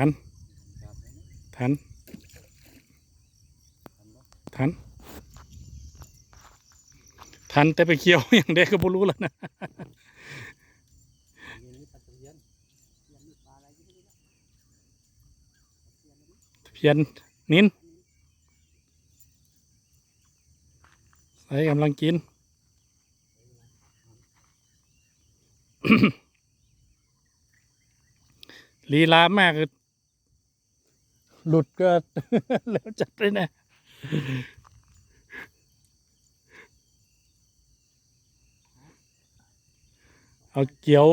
ทัน ทัน ทัน ทันแต่ไปเคี้ยวอย่างเด็กก็บ่รู้แล้วนะเพียนนินใส่กำลังกินลีลามากคือ หลุดก็แล้วจัดเลยนะเอาเกี่ยว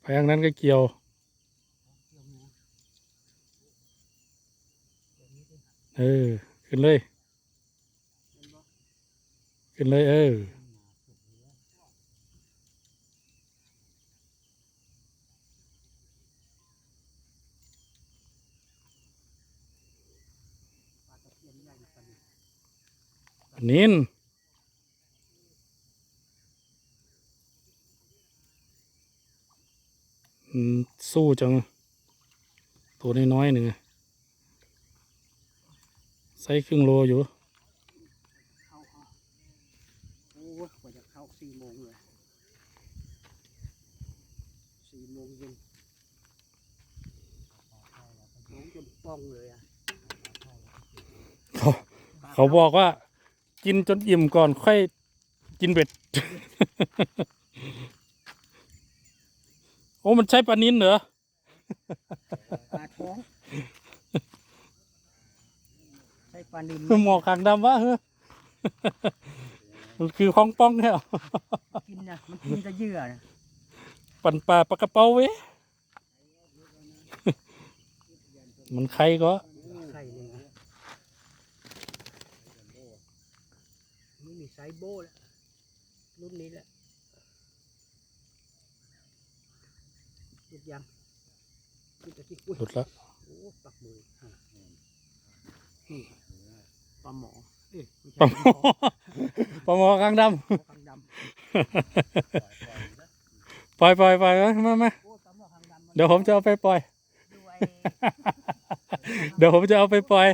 ไปทางนั้นก็เกี่ยวเออขึ้นเลย ขึ้นเลยเออ นินอืมสู้จัง ตัวน้อยๆหนึ่งอะไซส์ครึ่งโลอยู่เข้าเข้าโอ้ยกว่าจะเข้าสี่โมงเลยสี่โมงเย็นโมงจนป้องเลยอะเขาเขาบอกว่า กินจนอิ่มก่อนค่อยกินเบ็ด โอ้มันใช่ปลานินเหรอปลาท้องใช้ปลานิลหมอกขางดำวะเฮ้ยมันคือของป้องเนี่ยกินนะมันกินแต่เหยื่อนะปั่นปลาปลากระเป๋าเว้ยมันใครก็ ไข่เลยนะนี่ มีไซส์โบ้แล้วรุ่นนี้แหละหยุดยังหยุดแต่ที่อุ้ยหลุดละโอ้ปักมืออะนี่ปลาหมอเอ้ยไม่ใช่ปลาหมอปลาหมอขางดหมอคางดำำปล่อยปล่อยปล่อยมามาโอ้ปลาหมอคางดำนเดี๋ยวผมจะเอาไปปล่อยด้วยเดี๋ยวผมจะเอาไปปล่อย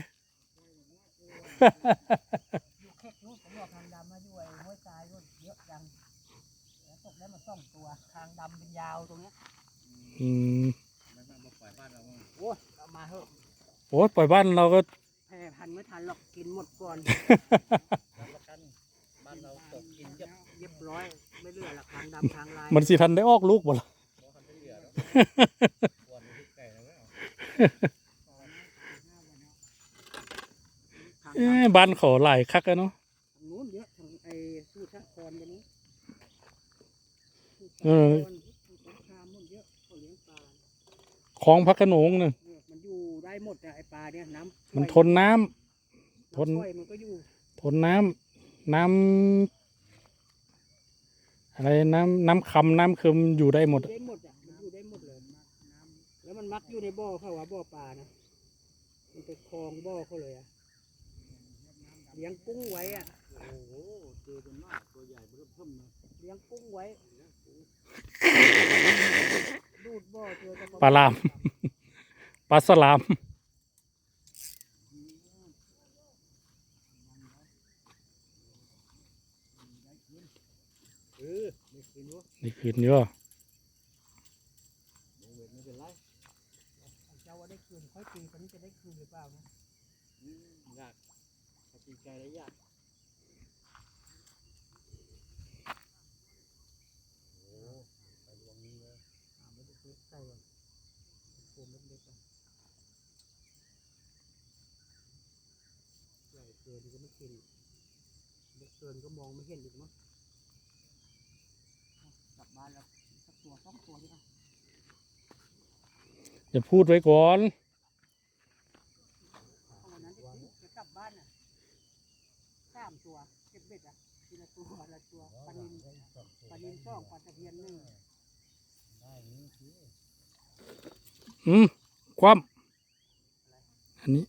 อยู่แค่นู้นปลาหมอคางดำมาด้วยห้วยทรายด้วยเยอะจังแล้วตกได้มาสองตัวคางดำเป็นยาวตรงเนี้ย อืม โอ้ยเอา มาเถอะโอ้ยปล่อยบ้านเราก็แพ้พันไม่ทันหรอกกินหมดก่อนบ้านเราตกกินเยอะเรียบร้อย ไม่เหลือละคางดำคางลายมันสิทันได้ออกลูกหมดละควรมีไก่แล้วคางเอ้ดำยบ้านเขาหลายคักอะเนาะทางนู้นเยอะทางไอ้สู้ชักคอนกันนี้เออสู้ชักคามนู่นเยอะเขาเลี้ยงปลาคลองพระโขนงเนี่ย หมดอะไอ้ปลาเนี่ยน้ำมันทช่วยนน้ำทนน้ำช่วยมันก็อยู่ทนน้ำน้ำอะไรน้ำน้ำคำน้ำคืมอยู่ได้หมด ได้หมดอะมันอยู่ได้หมดเลยน้ำแล้วมันมักอยู่ในบ่อเขาว่าบ่อปลานะมันไปคลองบ่อเขาเลยอะเลี้ยงกุ้งไว้อะโอ้โหเจอจนมากตัวใหญ่เริ่มเพิ่มเลยเลี้ยงกุ้งไว้ดูดบ่อเจอแต่ปลาลาม ปลาสลาม เออไม่คื นวะนี่คืนเยอะโมเวทไม่เป็นไรเจ้าว่าได้คืนค่อยตีตอนนี้จะได้คืนหรือเปล่านะอืมยากปฏิใจได้ยากโอ้ไปลวงนี้เลยอ่าไม่ได้ซื้อใส่ก่อนโฟมเล็กๆก่อนใหญ่เกินก็ไม่กินเล็กเกินก็มองไม่เห็นอีกมั้ง เอากลับบ้านแล้วสักตัวสองตัวดีอะอย่าพูดไว้ก่อนเอาวันนั้นจะซื้อจะกลับบ้านอะสามตัวเก็บเบ็ดอะทีละตัวละตัวปลานินปลานินสองปลาตะเพียนหนึ่งได้นี้คืออืมคว่ำอันนี้